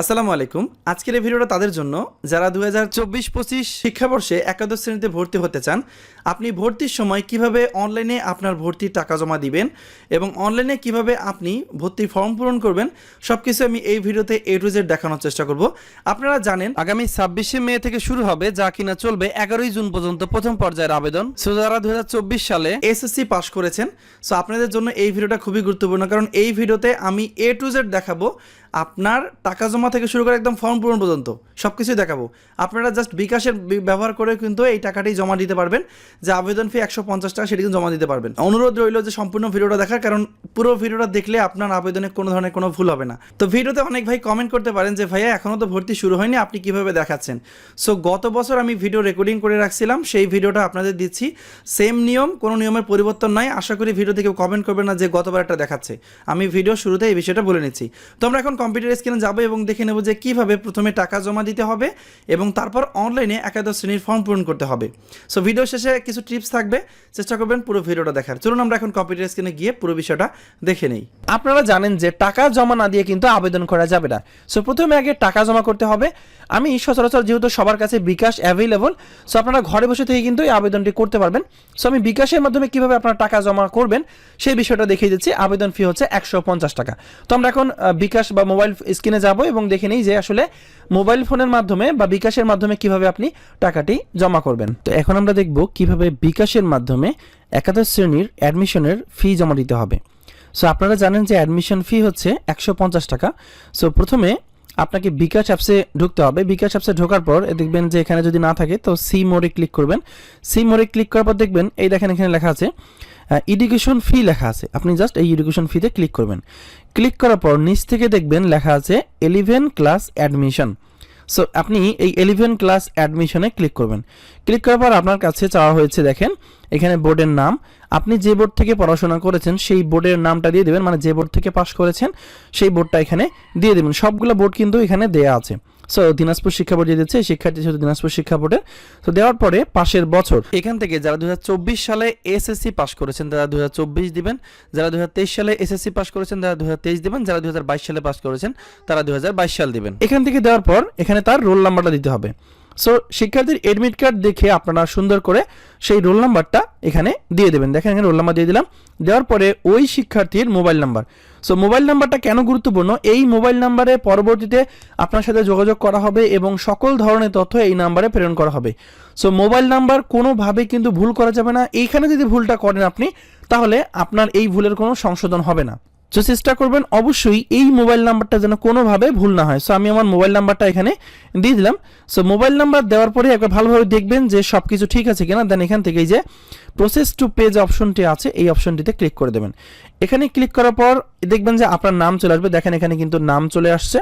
আসসালামু আলাইকুম। আজকের এই ভিডিওটা তাদের জন্য। যারা দু হাজার চব্বিশ পঁচিশ শিক্ষাবর্ষে একাদশ শ্রেণীতে ভর্তি হতে চান, আপনি ভর্তির সময় কীভাবে অনলাইনে আপনার ভর্তির টাকা জমা দিবেন এবং অনলাইনে কীভাবে আপনি ভর্তির ফর্ম পূরণ করবেন সব কিছু আমি এই ভিডিওতে এ টু জেড দেখানোর চেষ্টা করব। আপনারা জানেন, আগামী ছাব্বিশে মে থেকে শুরু হবে যা কিনা চলবে এগারোই জুন পর্যন্ত প্রথম পর্যায়ের আবেদন। সো যারা দু হাজার চব্বিশ সালে এসএসসি পাস করেছেন, সো আপনাদের জন্য এই ভিডিওটা খুবই গুরুত্বপূর্ণ। কারণ এই ভিডিওতে আমি এ টু জেড দেখাবো। আপনার টাকা জমা থেকে শুরু করে একদম ফর্ম পূরণ পর্যন্ত সব কিছুই দেখাবো। আপনারা জাস্ট বিকাশের ব্যবহার করে কিন্তু এই টাকাটি জমা দিতে পারবেন। যে আবেদন ফি একশো পঞ্চাশ টাকা, সেটি কিন্তু জমা দিতে পারবেন। অনুরোধ রইল যে সম্পূর্ণ ভিডিওটা দেখার, কারণ পুরো ভিডিওটা দেখলে আপনার আবেদনে কোনো ধরনের কোনো ভুল হবে না। তো ভিডিওতে অনেক ভাই কমেন্ট করতে পারেন যে, ভাইয়া এখনও তো ভর্তি শুরু হয়নি, আপনি কীভাবে দেখাচ্ছেন? সো গত বছর আমি ভিডিও রেকর্ডিং করে রাখছিলাম, সেই ভিডিওটা আপনাদের দিচ্ছি। সেম নিয়ম, কোনো নিয়মের পরিবর্তন নাই। আশা করি ভিডিও থেকে কমেন্ট করবে না যে গতবার একটা দেখাচ্ছে। আমি ভিডিও শুরুতে এই বিষয়টা বলে নিচ্ছি। তো আমরা এখন কম্পিউটার স্ক্রিনে যাব এবং দেখে নেব যে কীভাবে প্রথমে টাকা জমা দিতে হবে এবং তারপর অনলাইনে একাদশ শ্রেণির ফর্ম পূরণ করতে হবে। সো ভিডিও শেষে কিছু টিপস থাকবে। চেষ্টা করবেন পুরো ভিডিওটা দেখার। চলুন আমরা এখন কম্পিউটার স্ক্রিনে গিয়ে পুরো বিষয়টা দেখে নেই। আপনারা জানেন যে টাকা জমা না দিয়ে কিন্তু আবেদন করা যাবে না। সো প্রথমে আগে টাকা জমা করতে হবে। আমি সচরাচর যেহেতু সবার কাছে বিকাশ অ্যাভেলেবল সো আপনারা ঘরে বসে থেকে কিন্তু এই আবেদনটি করতে পারবেন। সো আমি বিকাশের মাধ্যমে কীভাবে আপনারা টাকা জমা করবেন, সেই বিষয়টা দেখিয়ে দিচ্ছি। আবেদন ফি হচ্ছে একশো পঞ্চাশ টাকা। তো আমরা এখন বিকাশ বা মোবাইল স্ক্রিনে যাব এবং দেখে নিই যে আসলে মোবাইল ফোনের মাধ্যমে বা বিকাশের মাধ্যমে কীভাবে আপনি টাকাটি জমা করবেন। তো এখন আমরা দেখব কীভাবে বিকাশের মাধ্যমে একাদশ শ্রেণির অ্যাডমিশনের ফি জমা দিতে হবে। সো আপনারা জানেন যে অ্যাডমিশন ফি হচ্ছে একশো পঞ্চাশ টাকা। সো প্রথমে আপনাকে বিকাশ অ্যাপসে ঢুকতে হবে। বিকাশ অ্যাপসে ঢোকার পর দেখবেন যে এখানে যদি না থাকে, তো সি মোড়ে ক্লিক করবেন। সি মোড়ে ক্লিক করার পর দেখবেন, এই দেখেন এখানে লেখা আছে এডুকেশন ফি লেখা আছে। আপনি জাস্ট এই এডুকেশন ফিতে ক্লিক করবেন। ক্লিক করার পর নিচ থেকে দেখবেন লেখা আছে এলিভেন ক্লাস অ্যাডমিশন সো আপনি এই এলিভেন ক্লাস অ্যাডমিশনে ক্লিক করবেন। ক্লিক করার পর আপনার কাছে চাওয়া হয়েছে, দেখেন, এখানে বোর্ডের নাম। আপনি যে বোর্ড থেকে পড়াশোনা করেছেন, সেই বোর্ডের নামটা দিয়ে দেবেন। মানে যে বোর্ড থেকে পাশ করেছেন, সেই বোর্ডটা এখানে দিয়ে দেবেন। সবগুলো বোর্ড কিন্তু এখানে দেয়া আছে। সো দিনাজপুর শিক্ষা বোর্ড দিয়েছে শিক্ষার্থী শুধু দিনাজপুর শিক্ষা বোর্ডে। তো দেওয়ার পরে পাশের বছর, এখান থেকে যারা দুই হাজার চব্বিশ সালে এসএসসি পাশ করেছেন, তারা দুই হাজার চব্বিশ দিবেন। যারা দুই হাজার তেইশ সালে এসএসসি পাশ করেছেন, তারা দুহাজার তেইশ দিবেন। যারা দুহাজার বাইশ সালে পাশ করেছেন, তারা দুই হাজার বাইশ সাল দিবেন। এখান থেকে দেওয়ার পর, এখানে তার রোল নাম্বারটা দিতে হবে। সো শিক্ষার্থীর এডমিট কার্ড দেখে আপনারা সুন্দর করে সেই রোল নাম্বারটা এখানে দিয়ে দেবেন। দেখেন এখানে রোল নাম্বার দিয়ে দিলাম। দেওয়ার পরে ওই শিক্ষার্থীর মোবাইল নাম্বার সো মোবাইল নাম্বারটা কেন গুরুত্বপূর্ণ? এই মোবাইল নাম্বারে পরবর্তীতে আপনার সাথে যোগাযোগ করা হবে এবং সকল ধরনের তথ্য এই নাম্বারে প্রেরণ করা হবে। সো মোবাইল নাম্বার কোনোভাবে কিন্তু ভুল করা যাবে না। এইখানে যদি ভুলটা করেন আপনি, তাহলে আপনার এই ভুলের কোনো সংশোধন হবে না। তো চেষ্টা করবেন অবশ্যই এই মোবাইল নাম্বারটা যেন কোনোভাবে ভুল না হয়। সো আমি আমার মোবাইল নাম্বারটা এখানে দিয়ে দিলাম। সো মোবাইল নাম্বার দেওয়ার পরে একবার ভালোভাবে দেখবেন যে সব কিছু ঠিক আছে কিনা। দেন এখান থেকে যে প্রসেস টু পেজ অপশনটি আছে, এই অপশনটিতে ক্লিক করে দেবেন। এখানে ক্লিক করার পর দেখবেন যে আপনার নাম চলে আসবে। দেখেন এখানে কিন্তু নাম চলে আসছে।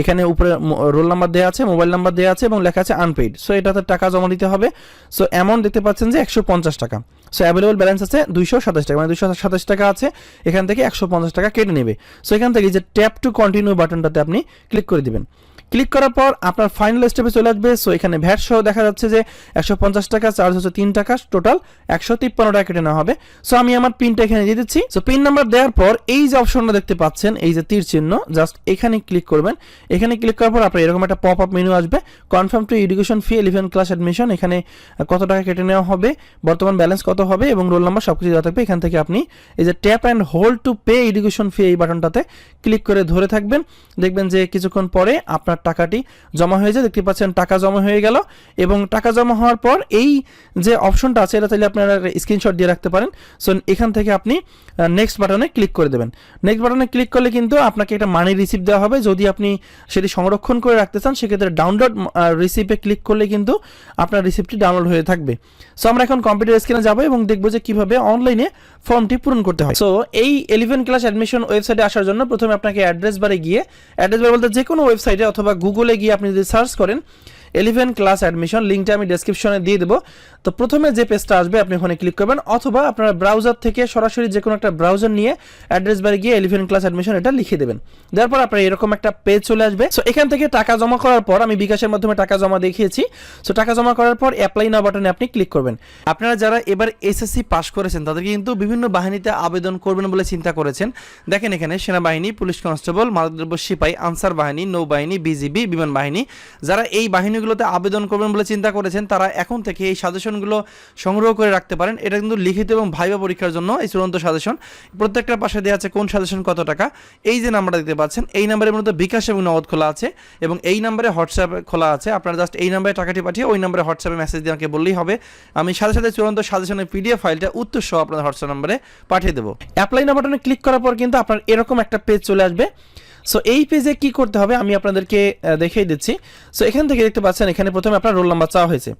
এখানে উপরে রোল নাম্বার দেওয়া আছে মোবাইল নাম্বার দেওয়া আছে এবং লেখা আছে আনপেইড সো এটাতে টাকা জমা দিতে হবে। সো অ্যামাউন্ট দেখতে পাচ্ছেন যে একশো পঞ্চাশ টাকা। সো অ্যাভেলেবল ব্যালেন্স আছে দুইশো সাতাশ টাকা মানে দুইশো সাতাশ টাকা আছে, এখান থেকে একশো পঞ্চাশ টাকা কেটে নেবে। সো এখান থেকে যে ট্যাপ টু কন্টিনিউ বাটনটাতে আপনি ক্লিক করে দিবেন। ক্লিক করার পর আপনার ফাইনাল স্টেপে চলে আসবে। সো এখানে ভ্যাট সহ দেখা যাচ্ছে যে একশো পঞ্চাশ টাকা চার্জ হচ্ছে তিন টাকা টোটাল একশো তিপ্পান্ন টাকা কেটে নেওয়া হবে। সো আমি আমার পিনটা এখানে দিয়ে দিচ্ছি। সো পিন নাম্বার দেওয়ার পর এই যে অপশনটা দেখতে পাচ্ছেন, এই যে তীর চিহ্ন জাস্ট এখানে ক্লিক করবেন। এখানে ক্লিক করার পর আপনার এরকম একটা পপ আপ মেনু আসবে। Confirm to education fee eleven class admission এখানে কত টাকা কেটে নেওয়া হবে, বর্তমান ব্যালেন্স কত হবে এবং রোল নাম্বার সব কিছু দেওয়া থাকবে। এখান থেকে আপনি এই যে tap and hold to pay education fee এই বাটনটাতে ক্লিক করে ধরে থাকবেন। দেখবেন যে কিছুক্ষণ পরে আপনার টাকাটি জমা হয়ে যায়, দেখতে পাচ্ছেন টাকা জমা হয়ে গেল এবং টাকা জমা হওয়ার পর এই যে অপশনটা আছে, এটা চাইলে আপনারা স্ক্রিনশট দিয়ে রাখতে পারেন। সো এখান থেকে আপনি নেক্সট বাটনে ক্লিক করে দেবেন। নেক্সট বাটনে ক্লিক করলে কিন্তু আপনাকে একটা মানি রিসিপ্ট দেওয়া হবে। যদি আপনি সেটি সংরক্ষণ করে রাখতে চান, সেক্ষেত্রে ডাউনলোড রিসিপ্টে ক্লিক করলে কিন্তু আপনার রিসিপ্টটি ডাউনলোড হয়ে থাকবে। সো আমরা এখন কম্পিউটার স্ক্রিনে যাব এবং দেখব যে কীভাবে অনলাইনে ফর্মটি পূরণ করতে হয়। সো এই ইলেভেন ক্লাস অ্যাডমিশন ওয়েবসাইটে আসার জন্য প্রথমে আপনাকে অ্যাড্রেস বারে গিয়ে অ্যাড্রেস বার বলতে যে কোনো ওয়েবসাইটে অথবা গুগলে গিয়ে আপনি যদি সার্চ করেন এলিভেন ক্লাস অ্যাডমিশন লিঙ্কটা আমি ডেসক্রিপশনে দিয়ে দেবো। তো প্রথমে যে পেজটা আসবে, আপনি ওখানে ক্লিক করবেন, অথবা আপনারা ব্রাউজার থেকে সরাসরি যে কোনো একটা ব্রাউজার নিয়ে অ্যাড্রেস বারে গিয়ে এলিভেন ক্লাস অ্যাডমিশন এটা লিখে দেবেন। দেওয়ার পর আপনার এরকম একটা পেজ চলে আসবে। সো এখান থেকে টাকা জমা করার পর আমি বিকাশের মাধ্যমে টাকা জমা দেখিয়েছি। সো টাকা জমা করার পর অ্যাপ্লাই নাও বাটনে আপনি ক্লিক করবেন। আপনারা যারা এবার এসএসসি পাশ করেছেন, তাদেরকে কিন্তু বিভিন্ন বাহিনীতে আবেদন করবেন বলে চিন্তা করেছেন। দেখেন এখানে, সেনাবাহিনী, পুলিশ কনস্টেবল মাদকদ্রব্য সিপাহী আনসার বাহিনী, নৌবাহিনী, বিজিবি, বিমান বাহিনী, যারা এই বাহিনীগুলোতে আবেদন করবেন বলে চিন্তা করেছেন, তারা এখন থেকে এই সাজেশনগুলো সংগ্রহ করে রাখতে পারেন। এটা কিন্তু লিখিত এবং ভাইবা পরীক্ষার জন্য এই চূড়ান্ত সাজেশন। প্রত্যেকটার পাশে দেওয়া আছে কোন সাজেশন কত টাকা। এই যে নাম্বারটা দেখতে পাচ্ছেন, এই নাম্বারের মধ্যে বিকাশ এবং নগদ খোলা আছে এবং এই নাম্বারে হোয়াটসঅ্যাপ খোলা আছে। আপনারা জাস্ট এই নাম্বারে টাকাটি পাঠিয়ে ওই নাম্বারে হোয়াটসঅ্যাপে মেসেজ দিয়ে আমাকে বললেই হবে। আমি সাথে সাথে চূড়ান্ত সাজেশনের পিডিএফ ফাইলটা উত্তর সহ আপনাদের হোয়াটসঅ্যাপ নাম্বারে পাঠিয়ে দেবো। অ্যাপ্লাই বাটনে ক্লিক করার পর কিন্তু আপনার এরকম একটা পেজ চলে আসবে। সো এই পেজে কি করতে হবে? আমি আপনাদেরকে দেখিয়ে দিচ্ছি। সো এখান থেকে দেখতে পাচ্ছেন, এখানে প্রথমে আপনার রোল নাম্বার চাওয়া হয়েছে।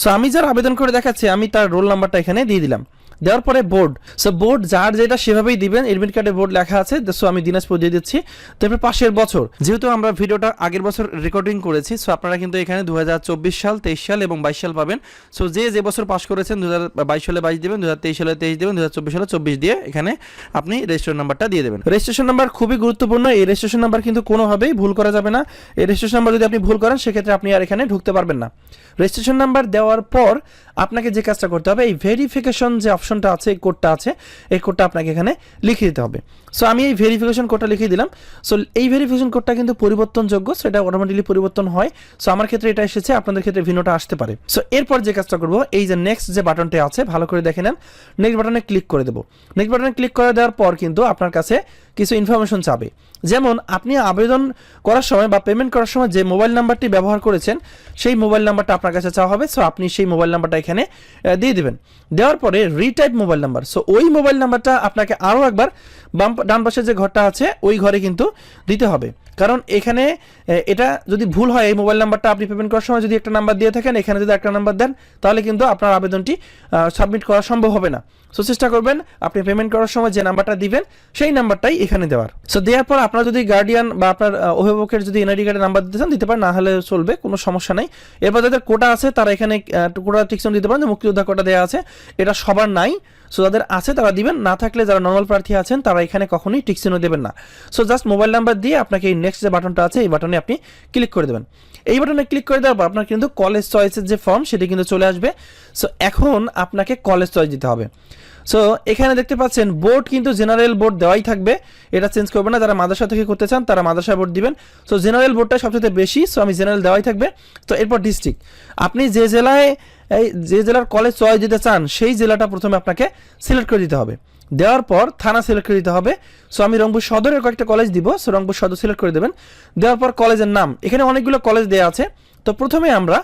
সো আমি যার আবেদন করে দেখাচ্ছি, আমি তার রোল নাম্বারটা এখানে দিয়ে দিলাম। দেওয়ার পরে বোর্ড সো বোর্ড যার যেটা সেভাবেই দিবেন এডমিট কার্ডে বোর্ড লেখা আছে সো আমি দিনাজপুর দিয়ে দিচ্ছি। তারপরে পাশের বছর, যেহেতু আমরা ভিডিওটা আগের বছর রেকর্ডিং করেছি সো আপনারা কিন্তু এখানে দু হাজার চব্বিশ সাল, তেইশ সাল এবং বাইশ সাল পাবেন। সো যে যে বছর পাস করেছেন দু হাজার বাইশ সালে বাইশ দেবেন দু সালে তেইশ দেবেন দু সালে চব্বিশ দিয়ে এখানে আপনি রেজিস্ট্রেশন নাম্বারটা দিয়ে দেবেন। রেজিস্ট্রেশন নাম্বার খুবই গুরুত্বপূর্ণ। এই রেজিস্ট্রেশন নাম্বার কিন্তু কোনোভাবেই ভুল করা যাবে না। এই রেজিস্ট্রেশন নাম্বার যদি আপনি ভুল করেন, সেক্ষেত্রে আপনি আর এখানে ঢুকতে পারবেন না। রেজিস্ট্রেশন নাম্বার দেওয়ার পর আপনাকে যে কাজটা করতে হবে, এই ভেরিফিকেশন যে অপশনটা আছে এই কোডটা আছে এই কোডটা আপনাকে এখানে লিখে দিতে হবে। সো আমি এই ভেরিফিকেশন কোডটা লিখে দিলাম। সো এই ভেরিফিকেশন কোডটা কিন্তু পরিবর্তনযোগ্য, সেটা অটোমেটিকলি পরিবর্তন হয়। সো আমার ক্ষেত্রে এটা এসেছে, আপনাদের ক্ষেত্রে ভিন্নটা আসতে পারে। সো এরপর যে কাজটা করব, এই যে নেক্সট যে বাটনটা আছে, ভালো করে দেখে নেন। নেক্সট বাটনে ক্লিক করে দেবো। নেক্সট বাটনে ক্লিক করে দেওয়ার পর কিন্তু আপনার কাছে কিছু ইনফরমেশন চাবে। যেমন, আপনি আবেদন করার সময় বা পেমেন্ট করার সময় যে মোবাইল নাম্বারটি ব্যবহার করেছেন, সেই মোবাইল নাম্বারটা আপনার কাছে চাওয়া হবে। সো আপনি সেই মোবাইল নাম্বারটা এখানে দিয়ে দেবেন। দেওয়ার পরে রিটাইপ মোবাইল নাম্বার সো ওই মোবাইল নাম্বারটা আপনাকে আরও একবার বাম ডান পাশে যে ঘরটা আছে, ওই ঘরে কিন্তু দিতে হবে। কারণ এখানে এটা যদি ভুল হয়, এই মোবাইল নাম্বারটা আপনি পেমেন্ট করার সময় যদি একটা নাম্বার দিয়ে থাকেন, এখানে যদি একটা নাম্বার দেন, তাহলে কিন্তু আপনার আবেদনটি সাবমিট করা সম্ভব হবে না। সো চেষ্টা করবেন আপনি পেমেন্ট করার সময় যে নাম্বারটা দিবেন, সেই নাম্বারটাই এখানে দেওয়ার। সো দেওয়ার পর আপনার যদি গার্ডিয়ান বা আপনার অভিভাবকের যদি এনআইডি কার্ডের নাম্বার দিতে চান, দিতে পারেন, না হলে চলবে, কোনো সমস্যা নেই। এরপর যাদের কোটা আছে, তারা এখানে কোটা টিকশন দিতে পারেন যে মুক্তিযোদ্ধা কোটা দেওয়া আছে। এটা সবার নাই। সো যাদের আছে, তারা দিবেন। না থাকলে যারা নর্মাল প্রার্থী আছেন, তারা এখানে কখনোই টিকশনও দেবেন না। সো জাস্ট মোবাইল নাম্বার দিয়ে আপনাকে এই নেক্সট যে বাটনটা আছে, এই বাটনে আপনি ক্লিক করে দেবেন। এই বাটনে ক্লিক করে দেওয়ার পর আপনার কিন্তু কলেজ চয়েসের যে ফর্ম সেটি কিন্তু চলে আসবে। সো এখন আপনাকে কলেজ চয়েস দিতে হবে। সো এখানে দেখতে পাচ্ছেন বোর্ড কিন্তু জেনারেল বোর্ড দেওয়াই থাকবে। এটা চেঞ্জ করবে না, যারা মাদ্রাসা থেকে করতে চান, তারা মাদ্রাসা বোর্ড দিবেন। সো জেনারেল বোর্ডটা সবচেয়ে বেশি সো আমি জেনারেল দেওয়াই থাকবে। তো এরপর ডিস্ট্রিক্ট আপনি যে জেলায়, এই যে জেলার কলেজ চয়েস দিতে চান, সেই জেলাটা প্রথমে আপনাকে সিলেক্ট করে দিতে হবে। দেওয়ার পর থানা সিলেক্ট করে দিতে হবে। সো আমি রংপুর সদরের কয়েকটা কলেজ দিব সো রংপুর সদর সিলেক্ট করে দেবেন। দেওয়ার পর কলেজের নাম। এখানে অনেকগুলো কলেজ দেওয়া আছে। তো প্রথমে আমরা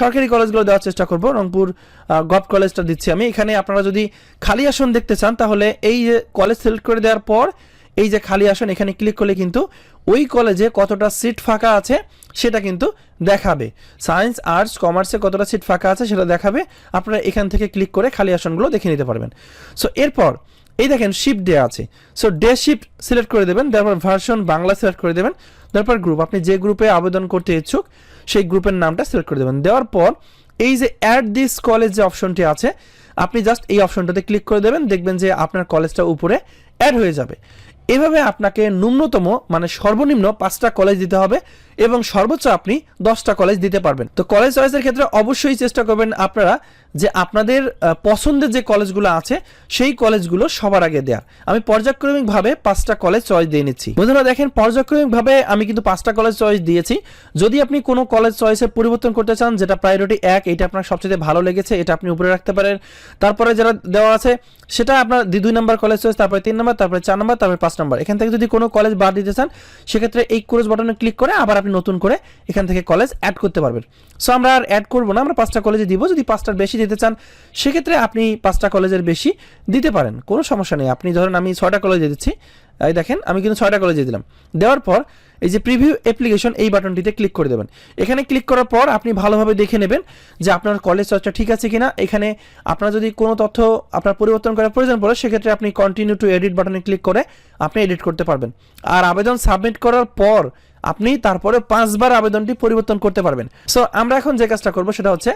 সরকারি কলেজগুলো দেওয়ার চেষ্টা করব। রংপুর গভ কলেজটা দিচ্ছি আমি। এখানে আপনারা যদি খালি আসন দেখতে চান, তাহলে এই যে কলেজ সিলেক্ট করে দেওয়ার পর এই যে খালি আসন, এখানে ক্লিক করলে কিন্তু ওই কলেজে কতটা সিট ফাঁকা আছে সেটা কিন্তু দেখাবে। সায়েন্স, আর্টস, কমার্সে কতটা সিট ফাঁকা আছে সেটা দেখাবে। আপনারা এখান থেকে ক্লিক করে খালি আসনগুলো দেখে নিতে পারবেন। সো এরপর এই দেখেন শিফট ডে আছে। সো ডে শিফট সিলেক্ট করে দেবেন, তারপর ভার্সন বাংলা সিলেক্ট করে দেবেন। তারপর গ্রুপ আপনি যে গ্রুপে আবেদন করতে ইচ্ছুক সেই গ্রুপের নামটা সিলেক্ট করে দেবেন। দেওয়ার পর এই যে অ্যাড দিস কলেজ যে অপশনটি আছে, আপনি জাস্ট এই অপশনটাতে ক্লিক করে দেবেন। দেখবেন যে আপনার কলেজটা উপরে অ্যাড হয়ে যাবে। এভাবে আপনাকে ন্যূনতম মানে সর্বনিম্ন পাঁচটা কলেজ দিতে হবে এবং সর্বোচ্চ আপনি দশটা কলেজ দিতে পারবেন। তো কলেজ চয়েসের ক্ষেত্রে অবশ্যই চেষ্টা করবেন আপনারা যে আপনাদের পছন্দের যে কলেজগুলো আছে, সেই কলেজগুলো সবার আগে দেয়া। আমি পর্যায়ক্রমিকভাবে পাঁচটা কলেজ চয়েস দিয়ে নিচ্ছি। বন্ধুরা দেখেন, পর্যায়ক্রমিকভাবে আমি কিন্তু পাঁচটা কলেজ চয়েস দিয়েছি। যদি আপনি কোনো কলেজ চয়েসের পরিবর্তন করতে চান, যেটা প্রায়োরিটি এক, এটা আপনার সবচেয়ে ভালো লেগেছে, এটা আপনি উপরে রাখতে পারেন। তারপরে যারা দেওয়া আছে, সেটা আপনার দুই নম্বর কলেজ চয়েস তারপরে তিন নম্বর তারপরে চার নম্বর তারপরে পাঁচ নম্বর এখান থেকে যদি কোনো কলেজ বাদ দিতে চান, সেক্ষেত্রে এই কোর্স বাটনে ক্লিক করে আবার আপনি নতুন করে এখান থেকে কলেজ অ্যাড করতে পারবেন। সো আমরা আর অ্যাড করব না, আমরা পাঁচটা কলেজে দিব। যদি পাঁচটার বেশি দিতে চান, সেক্ষেত্রে আপনি পাঁচটা কলেজের বেশি দিতে পারেন। কোনো সমস্যা নেই। আপনি ধরেন, আমি ছয়টা কলেজে দিচ্ছি। এই দেখেন, আমি কিন্তু ছয়টা কলেজ দিলাম। দেওয়ার পর এই যে প্রিভিউ অ্যাপ্লিকেশন এই বাটনটিতে ক্লিক করে দেবেন। এখানে ক্লিক করার পর আপনি ভালোভাবে দেখে নেবেন যে আপনার কলেজ চর্চা ঠিক আছে কিনা। এখানে আপনার যদি কোনো তথ্য আপনার পরিবর্তন করার প্রয়োজন পড়ে, সেক্ষেত্রে আপনি কন্টিনিউ টু এডিট বাটনে ক্লিক করে আপনি এডিট করতে পারবেন। আর আবেদন সাবমিট করার পর আপনি তারপরে পাঁচবার আবেদনটি পরিবর্তন করতে পারবেন। সো আমরা এখন যে কাজটা করব, সেটা হচ্ছে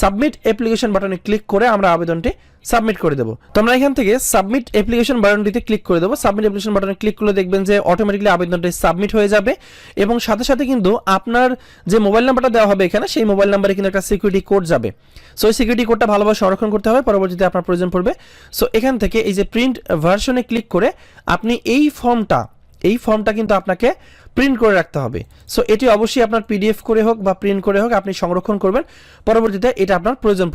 সাবমিট অ্যাপ্লিকেশন বাটনে ক্লিক করে আমরা আবেদনটি সাবমিট করে দেবো। তো আমরা এখান থেকে সাবমিট অ্যাপ্লিকেশন বাটনটিতে ক্লিক করে দেবো। সাবমিট অ্যাপ্লিকেশন বাটনে ক্লিক করলে দেখবেন যে অটোমেটিকলি আবেদনটি সাবমিট হয়ে যাবে এবং সাথে সাথে কিন্তু আপনার যে মোবাইল নাম্বারটা দেওয়া হবে এখানে, সেই মোবাইল নাম্বারে কিন্তু একটা সিকিউরিটি কোড যাবে। সো এই সিকিউরিটি কোডটা ভালোভাবে সংরক্ষণ করতে হবে, পরবর্তীতে আপনার প্রয়োজন পড়বে। সো এখান থেকে এই যে প্রিন্ট ভার্সনে ক্লিক করে আপনি এই ফর্মটা এই ফর্মটা কিন্তু আপনাকে প্রিন্ট করে রাখতে হবে সো এটি অবশ্যই আপনার পিডিএফ করে হোক বা প্রিন্ট করে হোক, আপনি সংরক্ষণ করবেন পরবর্তীতে এটা আপনার প্রয়োজন।